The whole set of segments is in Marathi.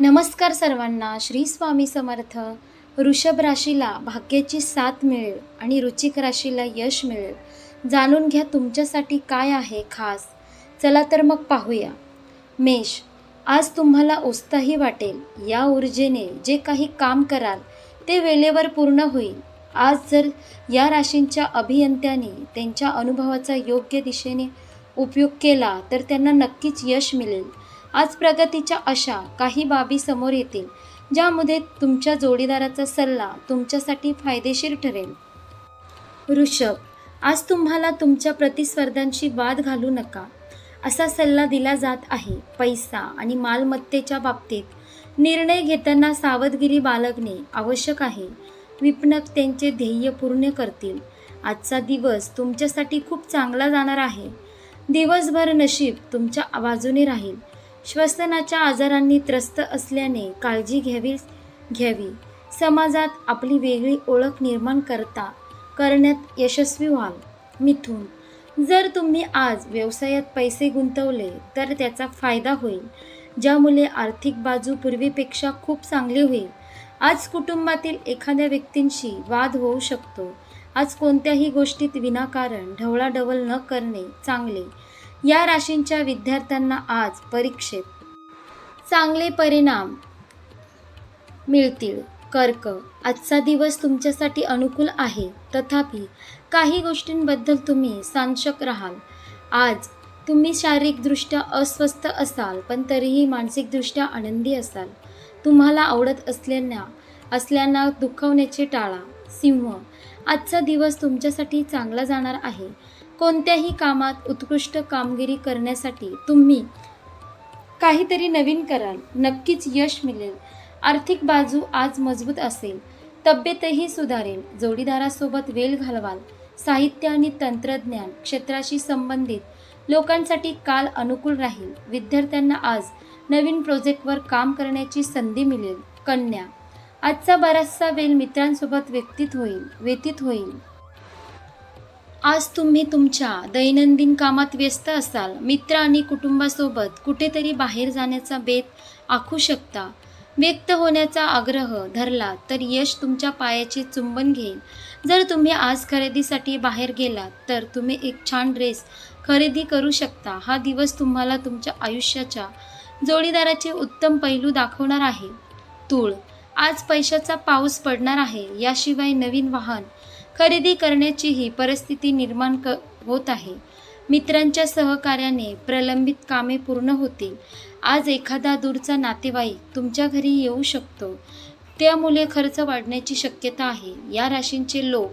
नमस्कार सर्वांना श्री स्वामी समर्थ. वृषभ राशीला भाग्याची साथ मिळेल आणि रुचिक राशीला यश मिळेल. जाणून घ्या तुमच्यासाठी काय आहे खास. चला तर मग पाहूया. मेष आज तुम्हाला उत्साही वाटेल. या ऊर्जेने जे काही काम कराल ते वेळेवर पूर्ण होईल. आज जर या राशींच्या अभियंत्यांनी त्यांच्या अनुभवाचा योग्य दिशेने उपयोग केला तर त्यांना नक्कीच यश मिळेल. आज प्रगतीच्या अशा काही बाबी समोर येतील ज्यामध्ये तुमच्या जोडीदाराचा सल्ला तुमच्यासाठी फायदेशीर ठरेल. वृषभ आज तुम्हाला तुमच्या प्रतिस्पर्ध्यांशी वाद घालू नका. असा सल्ला दिला जात आहे. पैसा आणि मालमत्तेच्या बाबतीत निर्णय घेताना सावधगिरी बाळगणे आवश्यक आहे. विपणक त्यांचे ध्येय पूर्ण करतील. आजचा दिवस तुमच्यासाठी खूप चांगला जाणार आहे. दिवसभर नशीब तुमच्या बाजूने राहील. श्वसनाच्या आजारांनी त्रस्त असल्याने काळजी घ्यावी घ्यावी. समाजात आपली वेगळी ओळख निर्माण करता करण्यात यशस्वी व्हाल. मिथून जर तुम्ही आज व्यवसायात पैसे गुंतवले तर त्याचा फायदा होईल. ज्यामुळे आर्थिक बाजू पूर्वीपेक्षा खूप चांगली होईल. आज कुटुंबातील एखाद्या व्यक्तींशी वाद होऊ शकतो. आज कोणत्याही गोष्टीत विनाकारण ढवळाढवल न करणे चांगले. या राशींच्या विद्यार्थ्यांना आज परीक्षेत चांगले परिणाम मिळतील. कर्क आजचा दिवस तुमच्यासाठी अनुकूल आहे. तथापि काही गोष्टींबद्दल तुम्ही सांशक राहाल. आज तुम्ही शारीरिकदृष्ट्या अस्वस्थ असाल पण तरीही मानसिकदृष्ट्या आनंदी असाल. तुम्हाला आवडत असलेल्या असल्यांना दुखवण्याचे टाळा. सिंह आजचा दिवस तुमच्यासाठी चांगला जाणार आहे. कोणत्याही कामात उत्कृष्ट कामगिरी करण्यासाठी तुम्ही काहीतरी नवीन कराल नक्कीच यश मिळेल. आर्थिक बाजू आज मजबूत असेल. तब्येतही सुधारेल. जोडीदारासोबत वेळ घालवाल. साहित्य आणि तंत्रज्ञान क्षेत्राशी संबंधित लोकांसाठी काल अनुकूल राहील. विद्यार्थ्यांना आज नवीन प्रोजेक्टवर काम करण्याची संधी मिळेल. कन्या आजचा बराचसा वेळ मित्रांसोबत व्यक्तीत होईल व्यतीत होईल. आज तुम्ही तुमच्या दैनंदिन कामात व्यस्त असाल. मित्र आणि कुटुंबासोबत कुठेतरी बाहेर जाण्याचा बेत आखू शकता. व्यक्त होण्याचा आग्रह धरला तर यश तुमच्या पायाचे चुंबन घेईल. जर तुम्ही आज खरेदीसाठी बाहेर गेलात तर तुम्ही एक छान ड्रेस खरेदी करू शकता. हा दिवस तुम्हाला तुमच्या आयुष्याच्या जोडीदाराचे उत्तम पैलू दाखवणार आहे. तूळ आज पैशाचा पाऊस पडणार आहे याशिवाय नवीन वाहन खरेदी करण्याचीही परिस्थिती निर्माण क होत आहे. मित्रांच्या सहकार्याने प्रलंबित कामे पूर्ण होतील. आज एखादा दूरचा नातेवाईक तुमच्या घरी येऊ शकतो. त्यामुळे खर्च वाढण्याची शक्यता आहे. या राशींचे लोक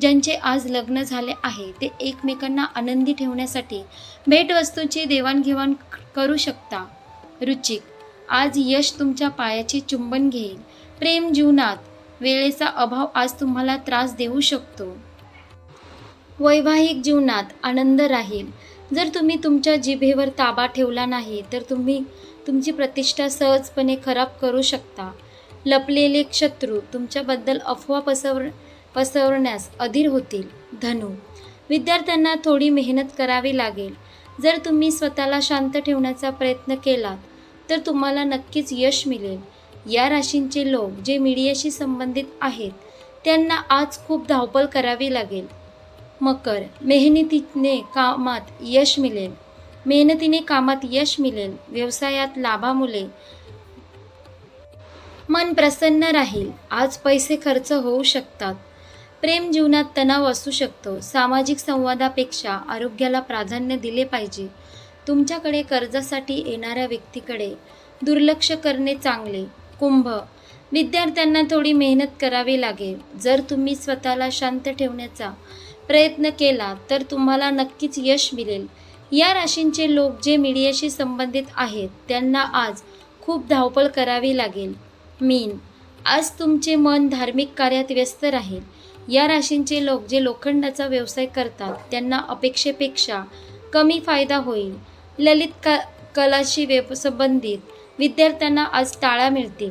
ज्यांचे आज लग्न झाले आहे ते एकमेकांना आनंदी ठेवण्यासाठी भेटवस्तूंची देवाणघेवाण करू शकता. रुचिक आज यश तुमच्या पायाचे चुंबन घेईल. प्रेम जीवनात वेळेचा अभाव आज तुम्हाला त्रास देऊ शकतो. वैवाहिक जीवनात आनंद राहील. जर तुम्ही तुमच्या जिभेवर ताबा ठेवला नाही तर तुम्ही तुमची प्रतिष्ठा सहजपणे खराब करू शकता. लपलेले शत्रू तुमच्याबद्दल अफवा पसरव पसरवण्यास अधीर होतील. धनु विद्यार्थ्यांना थोडी मेहनत करावी लागेल. जर तुम्ही स्वतःला शांत ठेवण्याचा प्रयत्न केलात तर तुम्हाला नक्कीच यश मिळेल. या राशींचे लोक जे मीडियाशी संबंधित आहेत त्यांना आज खूप धावपळ करावी लागेल. मकर मेहनतीने कामात यश मिळेल. मेहनतीने कामात यश मिळेल. व्यवसायात लाभामुळे मन प्रसन्न राहील. आज पैसे खर्च होऊ शकतात. प्रेम जीवनात तणाव असू शकतो. सामाजिक संवादापेक्षा आरोग्याला प्राधान्य दिले पाहिजे. तुमच्याकडे कर्जासाठी येणाऱ्या व्यक्तीकडे दुर्लक्ष करणे चांगले. कुंभ. विद्यार्थ्यांना थोडी मेहनत करावी लागेल. जर तुम्ही स्वतःला शांत ठेवण्याचा प्रयत्न केला तर तुम्हाला नक्कीच यश मिळेल. या राशींचे लोक जे मीडियाशी संबंधित आहेत त्यांना आज खूप धावपळ करावी लागेल. मीन. आज तुमचे मन धार्मिक कार्यात व्यस्त राहील. या राशींचे लोक जे लोखंडाचा व्यवसाय करतात त्यांना अपेक्षेपेक्षा कमी फायदा होईल. ललित क कलाशी व्यव संबंधित विद्यार्थ्यांना आज टाळा मिळतील.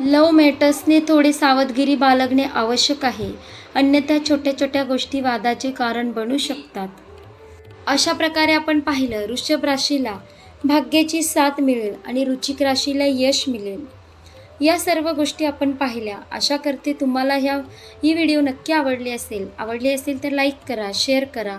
लव मेटर्सने थोडे सावधगिरी बाळगणे आवश्यक आहे. अन्यथा छोट्या छोट्या गोष्टी वादाचे कारण बनू शकतात. अशा प्रकारे आपण पाहिलं वृषभ राशीला भाग्याची साथ मिळेल आणि रुचिक राशीला यश मिळेल. या सर्व गोष्टी आपण पाहिल्या. आशा करते तुम्हाला ह्या ही व्हिडिओ नक्की आवडली असेल. आवडली असेल तर लाईक करा शेअर करा.